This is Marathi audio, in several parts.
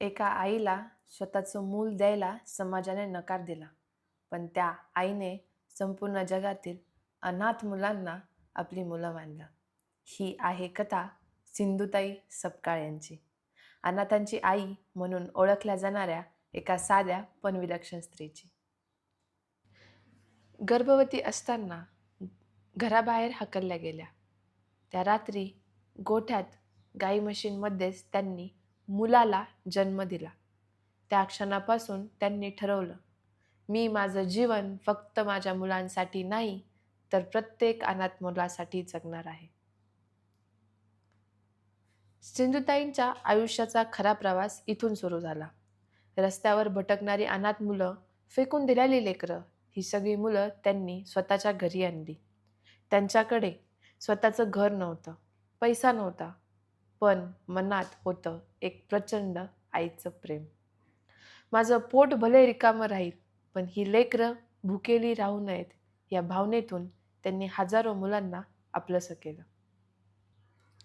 एका आईला स्वतःचं मूल द्यायला समाजाने नकार दिला. पण त्या आईने संपूर्ण जगातील अनाथ मुलांना आपली मुलं मानलं. ही आहे कथा सिंधुताई सपकाळ यांची. अनाथांची आई म्हणून ओळखल्या जाणाऱ्या एका साध्या पण विलक्षण स्त्रीची. गर्भवती असताना घराबाहेर हकलल्या गेल्या. त्या रात्री गोठ्यात गाई म्हशींमध्येच त्यांनी मुलाला जन्म दिला. त्या क्षणापासून त्यांनी ठरवलं मी माझं जीवन फक्त माझ्या मुलांसाठी नाही तर प्रत्येक अनाथ मुलासाठी जगणार आहे. सिंधुताईंच्या आयुष्याचा खरा प्रवास इथून सुरू झाला. रस्त्यावर भटकणारी अनाथ मुलं फेकून दिलेली लेकरं ही सगळी मुलं त्यांनी स्वतःच्या घरी आणली. त्यांच्याकडे स्वतःचं घर नव्हतं पैसा नव्हता पण मनात होतं एक प्रचंड आईचं प्रेम. माझं पोट भले रिकामं राहील पण ही लेकरं भुकेली राहू नयेत या भावनेतून त्यांनी हजारो मुलांना आपलंसं केलं.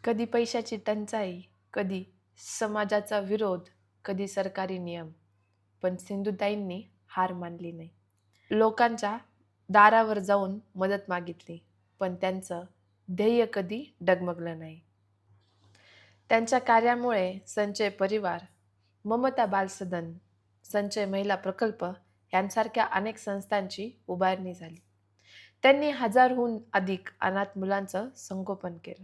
कधी पैशाची टंचाई कधी समाजाचा विरोध कधी सरकारी नियम पण सिंधुताईंनी हार मानली नाही. लोकांच्या दारावर जाऊन मदत मागितली पण त्यांचं ध्येय कधी डगमगलं नाही. त्यांच्या कार्यामुळे संचय परिवार ममता बालसदन संचय महिला प्रकल्प यांसारख्या अनेक संस्थांची उभारणी झाली. त्यांनी हजारहून अधिक अनाथ मुलांचं संगोपन केलं.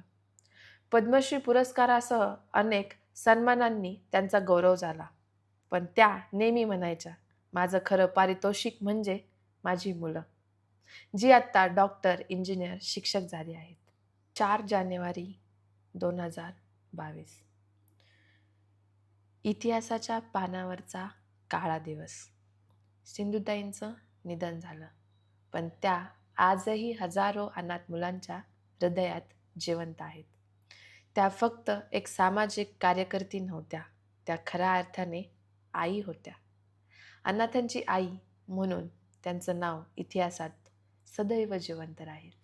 पद्मश्री पुरस्कारासह अनेक सन्मानांनी त्यांचा गौरव झाला. पण त्या नेहमी म्हणायच्या माझं खरं पारितोषिक म्हणजे माझी मुलं जी आत्ता डॉक्टर इंजिनियर शिक्षक झाली आहेत. चार जानेवारी दोन हजार बावीस. इतिहासाच्या पानावरचा काळा दिवस. सिंधुताईंचं निधन झालं. पण त्या आजही हजारो अनाथ मुलांच्या हृदयात जिवंत आहेत. त्या फक्त एक सामाजिक कार्यकर्ती नव्हत्या. त्या खऱ्या अर्थाने आई होत्या. अनाथांची आई म्हणून त्यांचं नाव इतिहासात सदैव जिवंत राहील.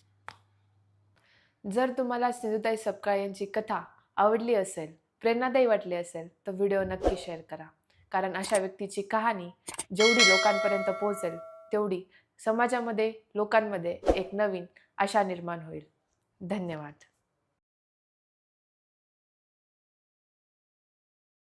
जर तुम्हाला सिंधुताई सपकाळ यांची कथा आवडली असेल प्रेरणादायी वाटली असेल तर व्हिडिओ नक्की शेअर करा. कारण अशा व्यक्तीची कहाणी जेवढी लोकांपर्यंत पोहोचेल तेवढी समाजामध्ये लोकांमध्ये एक नवीन आशा निर्माण होईल. धन्यवाद.